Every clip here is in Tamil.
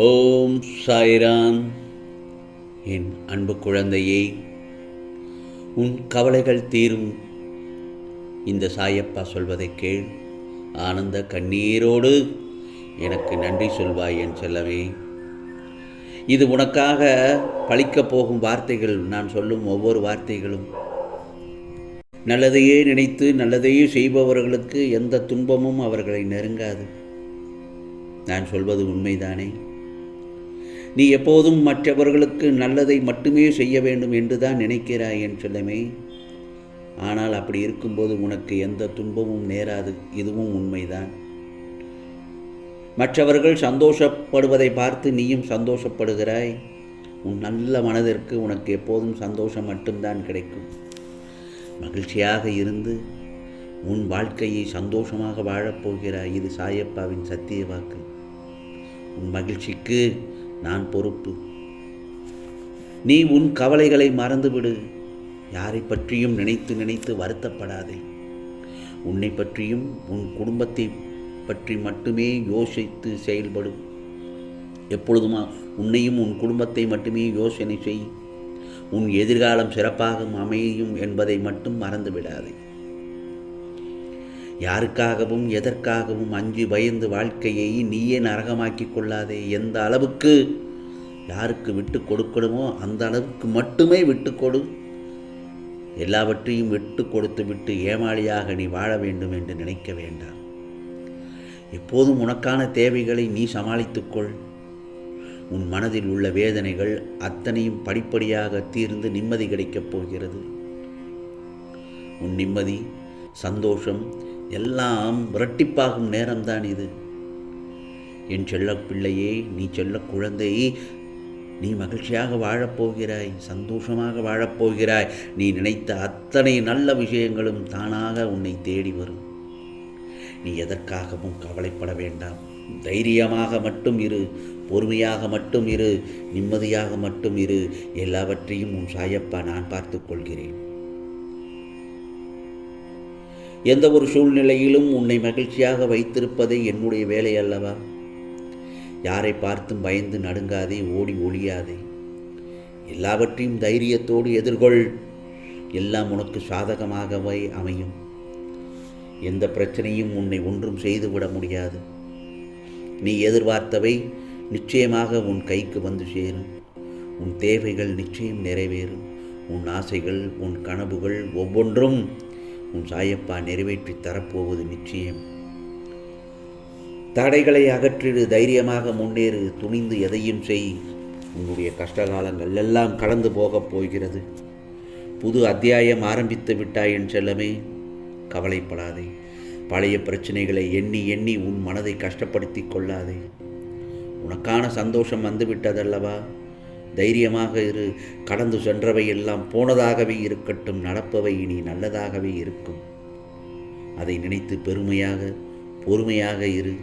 ஓம் சாய்ராம். என் அன்பு குழந்தையே உன் கவலைகள் தீரும். இந்த சாயப்பா சொல்வதை கேள். ஆனந்த கண்ணீரோடு எனக்கு நன்றி சொல்வாய் என் செல்லவே இது உனக்காக பழிக்கப் போகும் வார்த்தைகள். நான் சொல்லும் ஒவ்வொரு வார்த்தைகளும். நல்லதையே நினைத்து நல்லதையே செய்பவர்களுக்கு எந்த துன்பமும் அவர்களை நெருங்காது. நான் சொல்வது உண்மைதானே? நீ எப்போதும் மற்றவர்களுக்கு நல்லதை மட்டுமே செய்ய வேண்டும் என்று தான் நினைக்கிறாய் என் செல்லமே. ஆனால் அப்படி இருக்கும்போது உனக்கு எந்த துன்பமும் நேராது இதுவும் உண்மைதான். மற்றவர்கள் சந்தோஷப்படுவதை பார்த்து நீயும் சந்தோஷப்படுகிறாய். உன் நல்ல மனதிற்கு உனக்கு எப்போதும் சந்தோஷம் மட்டும்தான் கிடைக்கும். மகிழ்ச்சியாக இருந்து உன் வாழ்க்கையை சந்தோஷமாக வாழப்போகிறாய் இது சாயப்பாவின் சத்திய வாக்கு. உன் மகிழ்ச்சிக்கு நான் பொறுப்பு. நீ உன் கவலைகளை மறந்துவிடு. யாரை பற்றியும் நினைத்து நினைத்து வருத்தப்படாதே. உன்னை பற்றியும் உன் குடும்பத்தை பற்றி மட்டுமே யோசித்து செயல்படும் எப்பொழுதுமா உன்னையும் உன் குடும்பத்தை மட்டுமே யோசனை செய். உன் எதிர்காலம் சிறப்பாக அமையும் என்பதை மட்டும் மறந்துவிடாதே. யாருக்காகவும் எதற்காகவும் அஞ்சு பயந்து வாழ்க்கையை நீயே நரகமாக்கி கொள்ளாதே எந்த அளவுக்கு யாருக்கு விட்டு கொடுக்கணுமோ அந்த அளவுக்கு மட்டுமே விட்டு கொடு. எல்லாவற்றையும் விட்டு கொடுத்து விட்டு ஏமாளியாக நீ வாழ வேண்டும் என்று நினைக்க வேண்டாம். எப்போதும் உனக்கான தேவைகளை நீ சமாளித்துக்கொள் உன் மனதில் உள்ள வேதனைகள் அத்தனையும் படிப்படியாக தீர்ந்து நிம்மதி கிடைக்கப் போகிறது. உன் நிம்மதி சந்தோஷம் எல்லாம் இரட்டிப்பாகும் நேரம்தான் இது. என் செல்ல பிள்ளையே நீ செல்ல குழந்தை. நீ மகிழ்ச்சியாக வாழப்போகிறாய் சந்தோஷமாக வாழப்போகிறாய் நீ நினைத்த அத்தனை நல்ல விஷயங்களும் தானாக உன்னை தேடி வரும். நீ எதற்காகவும் கவலைப்பட வேண்டாம். தைரியமாக மட்டும் இரு பொறுமையாக மட்டும் இரு நிம்மதியாக மட்டும் இரு. எல்லாவற்றையும் உன் சாயப்பா நான் பார்த்து கொள்கிறேன். எந்த ஒரு சூழ்நிலையிலும் உன்னை மகிழ்ச்சியாக வைத்திருப்பதே என்னுடைய வேலை அல்லவா? யாரை பார்த்தும் பயந்து நடுங்காதே ஓடி ஒழியாதே எல்லாவற்றையும் தைரியத்தோடு எதிர்கொள். எல்லாம் உனக்கு சாதகமாகவே அமையும். எந்த பிரச்சனையும் உன்னை ஒன்றும் செய்துவிட முடியாது. நீ எதிர்பார்த்தவை நிச்சயமாக உன் கைக்கு வந்து சேரும். உன் தேவைகள் நிச்சயம் நிறைவேறும். உன் ஆசைகள் உன் கனவுகள் ஒவ்வொன்றும் உன் சாயப்பா நிறைவேற்றி தரப்போவது நிச்சயம். தடைகளை அகற்றிடு தைரியமாக முன்னேறு துணிந்து எதையும் செய். உன்னுடைய கஷ்டகாலங்கள் எல்லாம் கடந்து போகப் போகிறது. புது அத்தியாயம் ஆரம்பித்து விட்டாய் என் செல்லமே. கவலைப்படாதே. பழைய பிரச்சனைகளை எண்ணி எண்ணி உன் மனதை கஷ்டப்படுத்தி கொள்ளாதே. உனக்கான சந்தோஷம் வந்துவிட்டதல்லவா? தைரியமாக இரு. கடந்து சென்றவை எல்லாம் போனதாகவே இருக்கட்டும். நடப்பவை இனி நல்லதாகவே இருக்கும். அதை நினைத்து பெருமையாக பொறுமையாக இரு.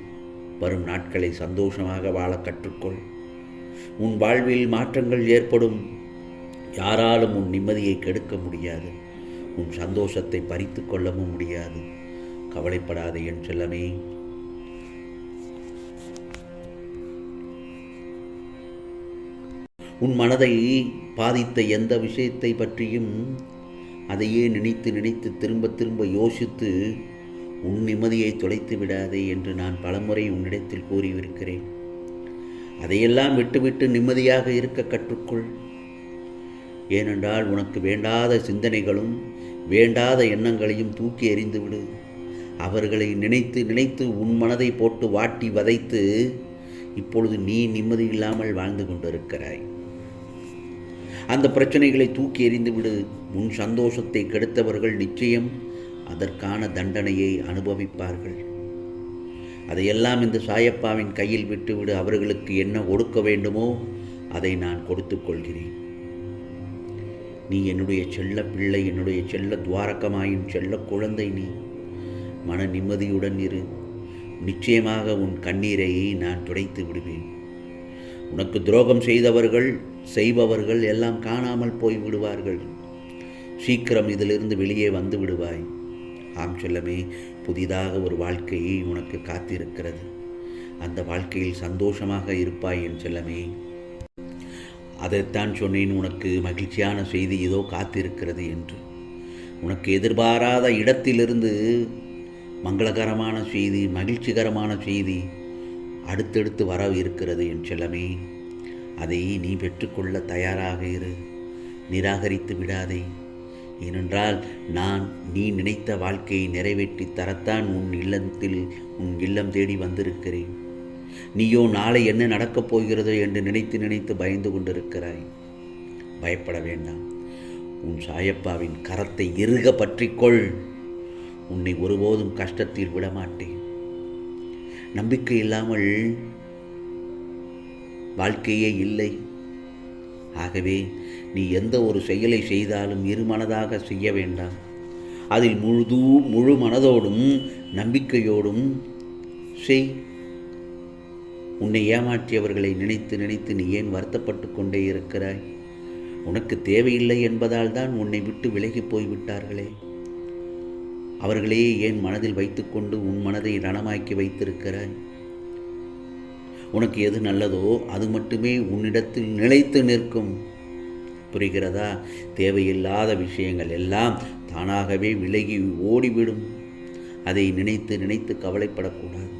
வரும் நாட்களை சந்தோஷமாக வாழ கற்றுக்கொள். உன் வாழ்வில் மாற்றங்கள் ஏற்படும். யாராலும் உன் நிம்மதியை கெடுக்க முடியாது. உன் சந்தோஷத்தை பறித்து கொள்ளவும் முடியாது. கவலைப்படாதே என் செல்லமே. உன் மனதை பாதித்த எந்த விஷயத்தை பற்றியும் அதையே நினைத்து நினைத்து திரும்ப திரும்ப யோசித்து உன் நிம்மதியை தொலைத்து விடாதே என்று நான் பலமுறை உன்னிடத்தில் கூறியிருக்கிறேன். அதையெல்லாம் விட்டுவிட்டு நிம்மதியாக இருக்க கற்றுக்கொள். ஏனென்றால் உனக்கு வேண்டாத சிந்தனைகளும் வேண்டாத எண்ணங்களையும் தூக்கி எறிந்துவிடு. அவர்களை நினைத்து நினைத்து உன் மனதை போட்டு வாட்டி வதைத்து இப்பொழுது நீ நிம்மதி இல்லாமல் வாழ்ந்து கொண்டிருக்கிறாய். அந்த பிரச்சனைகளை தூக்கி எறிந்துவிடு உன் சந்தோஷத்தை கெடுத்தவர்கள் நிச்சயம் அதற்கான தண்டனையை அனுபவிப்பார்கள். அதையெல்லாம் இந்த சாயப்பாவின் கையில் விட்டுவிடு. அவர்களுக்கு என்ன ஒடுக்க வேண்டுமோ அதை நான் கொடுத்து கொள்கிறேன் நீ என்னுடைய செல்ல பிள்ளை என்னுடைய செல்ல துவாரகமாயின் செல்ல குழந்தை நீ. மன நிம்மதியுடன் இரு. நிச்சயமாக உன் கண்ணீரையை நான் துடைத்து விடுவேன். உனக்கு துரோகம் செய்தவர்கள் செய்பவர்கள் எல்லாம் காணாமல் போய் விடுவார்கள். சீக்கிரம் இதிலிருந்து வெளியே வந்து விடுவாய். ஆம் செல்லமே புதிதாக ஒரு வாழ்க்கையை உனக்கு காத்திருக்கிறது. அந்த வாழ்க்கையில் சந்தோஷமாக இருப்பாய் என் செல்லமே. அதைத்தான் சொன்னேன் உனக்கு மகிழ்ச்சியான செய்தி இதோ காத்திருக்கிறது என்று. உனக்கு எதிர்பாராத இடத்திலிருந்து மங்களகரமான செய்தி மகிழ்ச்சிகரமான செய்தி அடுத்தடுத்து வர இருக்கிறது என் செல்லமே. அதை நீ பெற்றுக்கொள்ள தயாராக இரு. நிராகரித்து விடாதே. ஏனென்றால் நான் நீ நினைத்த வாழ்க்கையை நிறைவேற்றி தரத்தான் உன் இல்லத்தில் உன் இல்லம் தேடி வந்திருக்கிறேன். நீயோ நாளை என்ன நடக்கப் போகிறதோ என்று நினைத்து நினைத்து பயந்து கொண்டிருக்கிறாய். பயப்பட வேண்டாம். உன் சாயப்பாவின் கரத்தை இறுக பற்றிக்கொள். உன்னை ஒருபோதும் கஷ்டத்தில் விடமாட்டேன். நம்பிக்கை இல்லாமல் வாழ்க்கையே இல்லை. ஆகவே நீ எந்த ஒரு செயலை செய்தாலும் இருமனதாக செய்ய வேண்டாம். அதில் முழுது முழு மனதோடும் நம்பிக்கையோடும் செய். உன்னை ஏமாற்றியவர்களை நினைத்து நினைத்து நீ ஏன் வருத்தப்பட்டு கொண்டே இருக்கிறாய்? உனக்கு தேவையில்லை என்பதால் தான் உன்னை விட்டு விலகி போய்விட்டார்களே. அவர்களையே ஏன் மனதில் வைத்துக்கொண்டு உன் மனதை ரணமாக்கி வைத்திருக்கிறாய்? உனக்கு எது நல்லதோ அது மட்டுமே உன்னிடத்தில் நிலைத்து நிற்கும். புரிகிறதா? தேவையில்லாத விஷயங்கள் எல்லாம் தானாகவே விலகி ஓடிவிடும். அதை நினைத்து நினைத்து கவலைப்படக்கூடாது.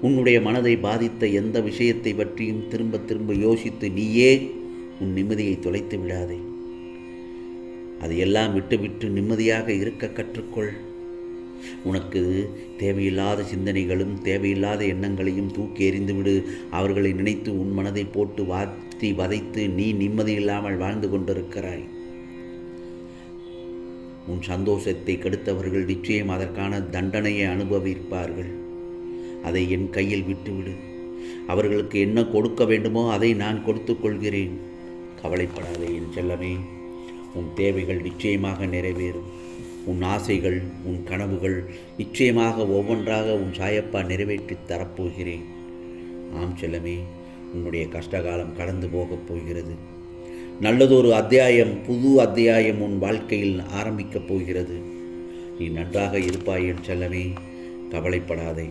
உன்னுடைய மனதை பாதித்த எந்த விஷயத்தை பற்றியும் திரும்ப திரும்ப யோசித்து நீயே உன் நிம்மதியை தொலைத்து விடாதே. அதையெல்லாம் விட்டுவிட்டு நிம்மதியாக இருக்க கற்றுக்கொள். உனக்கு தேவையில்லாத சிந்தனைகளும் தேவையில்லாத எண்ணங்களையும் தூக்கி எறிந்துவிடு. அவர்களை நினைத்து உன் மனதை போட்டு வாத்தி வதைத்து நீ நிம்மதி இல்லாமல் வாழ்ந்து கொண்டிருக்கிறாய். உன் சந்தோஷத்தை கெடுத்தவர்கள் நிச்சயம் அதற்கான தண்டனையை அனுபவிப்பார்கள். அதை என் கையில் விட்டுவிடு. அவர்களுக்கு என்ன கொடுக்க வேண்டுமோ அதை நான் கொடுத்துக் கொள்கிறேன். கவலைப்படாதே என் செல்லமே. உன் தேவைகள் நிச்சயமாக நிறைவேறும். உன் ஆசைகள் உன் கனவுகள் நிச்சயமாக ஒவ்வொன்றாக உன் சாயப்பா நிறைவேற்றி தரப்போகிறேன். ஆம் செல்லமே உன்னுடைய கஷ்டகாலம் கடந்து போகப் போகிறது. நல்லதொரு அத்தியாயம் புது அத்தியாயம் உன் வாழ்க்கையில் ஆரம்பிக்கப் போகிறது. நீ நன்றாக இருப்பாய் என் செல்லமே கவலைப்படாதே.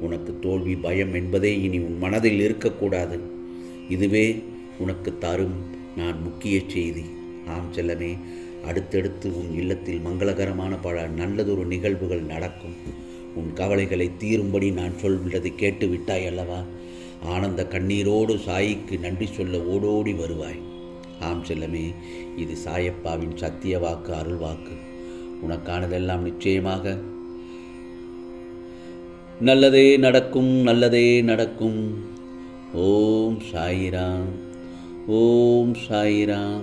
உனக்கு தோல்வி பயம் என்பதே இனி உன் மனதில் இருக்கக்கூடாது. இதுவே உனக்கு தரும் நான் முக்கிய செய்தி. ஆம் செல்லமே அடுத்தடுத்து உன் இல்லத்தில் மங்களகரமான பல நல்லதொரு நிகழ்வுகள் நடக்கும். உன் கவலைகளை தீரும்படி நான் சொல்வது கேட்டு விட்டாய் அல்லவா? ஆனந்த கண்ணீரோடு சாயிக்கு நன்றி சொல்ல ஓடோடி வருவாய். ஆம் செல்லமே இது சாயப்பாவின் சத்திய வாக்கு அருள் வாக்கு. உனக்கானதெல்லாம் நிச்சயமாக. நல்லதே நடக்கும் நல்லதே நடக்கும். ஓம் சாயிராம் ஓம் சாயிராம்.